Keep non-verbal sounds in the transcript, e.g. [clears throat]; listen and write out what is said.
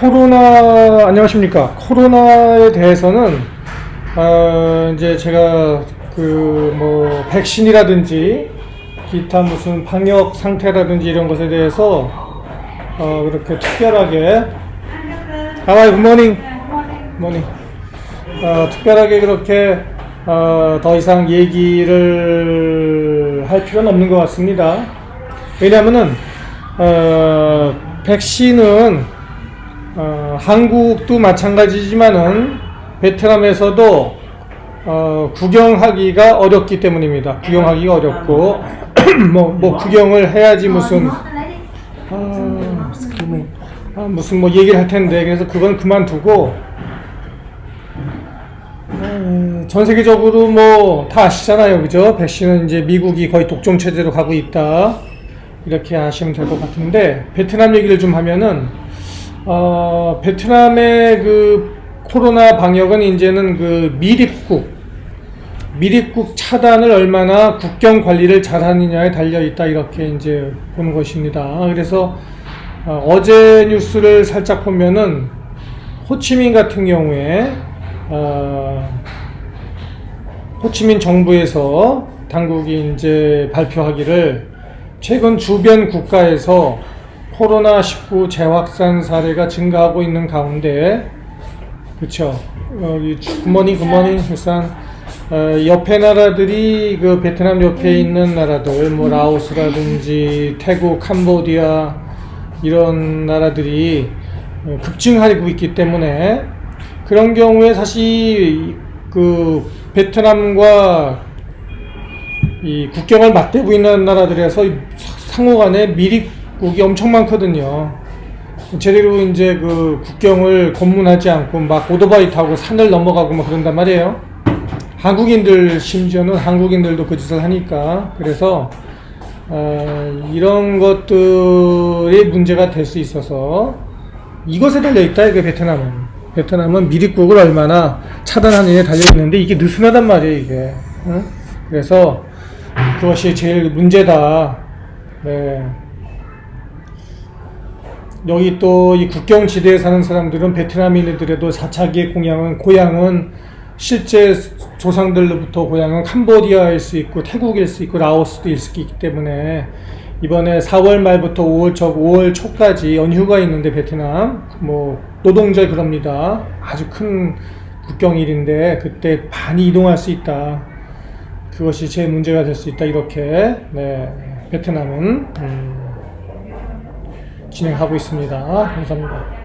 코로나 안녕하십니까? 코로나에 대해서는 어, 이제 제가 그 뭐 백신이라든지 기타 무슨 방역 상태라든지 이런 것에 대해서 어, 그렇게 특별하게 하와이 굿모닝 굿모닝 어, 특별하게 그렇게 어, 더 이상 얘기를 할 필요는 없는 것 같습니다. 왜냐하면은 어, 백신은 어, 한국도 마찬가지지만은 베트남에서도 어, 구경하기가 어렵기 때문입니다. 구경하기가 어렵고 [clears throat] 뭐, 뭐 구경을 해야지 무슨 아. 아, 무슨 뭐 얘기를 할 텐데 그래서 그건 그만두고 에, 전 세계적으로 뭐 다 아시잖아요, 그죠? 백신은 이제 미국이 거의 독점 체제로 가고 있다 이렇게 아시면 될 것 같은데 베트남 얘기를 좀 하면은 어, 베트남의 그 코로나 방역은 이제는 그 미립국 미립국 차단을 얼마나 국경 관리를 잘하느냐에 달려 있다 이렇게 이제 보는 것입니다. 그래서 어, 제 뉴스를 살짝 보면은 호치민 같은 경우에 어, 호치민 정부에서 당국이 이제 발표하기를 최근 주변 국가에서 코로나19 재확산 사례가 증가하고 있는 가운데. 어, 이 굿모닝 굿모닝 일단 어, 옆에 나라들이 그 베트남 옆에 있는 나라들 뭐 라오스라든지 태국, 캄보디아 이런 나라들이 어, 급증하고 있기 때문에 그런 경우에 사실 그 베트남과 이 국경을 맞대고 있는 나라들에서 상호 간에 미립 국이 엄청 많거든요. 제대로 이제 그 국경을 검문하지 않고 막 오토바이 타고 산을 넘어가고 막 그런단 말이에요. 한국인들 심지어는 한국인들도 그 짓을 하니까 그래서 어, 이런 것들이 문제가 될 수 있어서 이것에 달려 있다 이게 베트남은 베트남은 미립국을 얼마나 차단하느냐에 달려 있는데 이게 느슨하단 말이에요 이게 응? 그래서 그것이 제일 문제다 네. 여기 또 이 국경 지대에 사는 사람들은 베트남인들에도 자기의 공양은 고향은 실제 조상들로부터 고향은 캄보디아일 수 있고 태국일 수 있고 라오스도 일 수 있기 때문에 이번에 4월 말부터 5월 초 5월 초까지 연휴가 있는데 베트남 뭐 노동절 그럽니다. 아주 큰 국경일인데 그때 많이 이동할 수 있다. 그것이 제일 문제가 될 수 있다. 이렇게. 네, 베트남은. 음, 진행하고 있습니다. 감사합니다.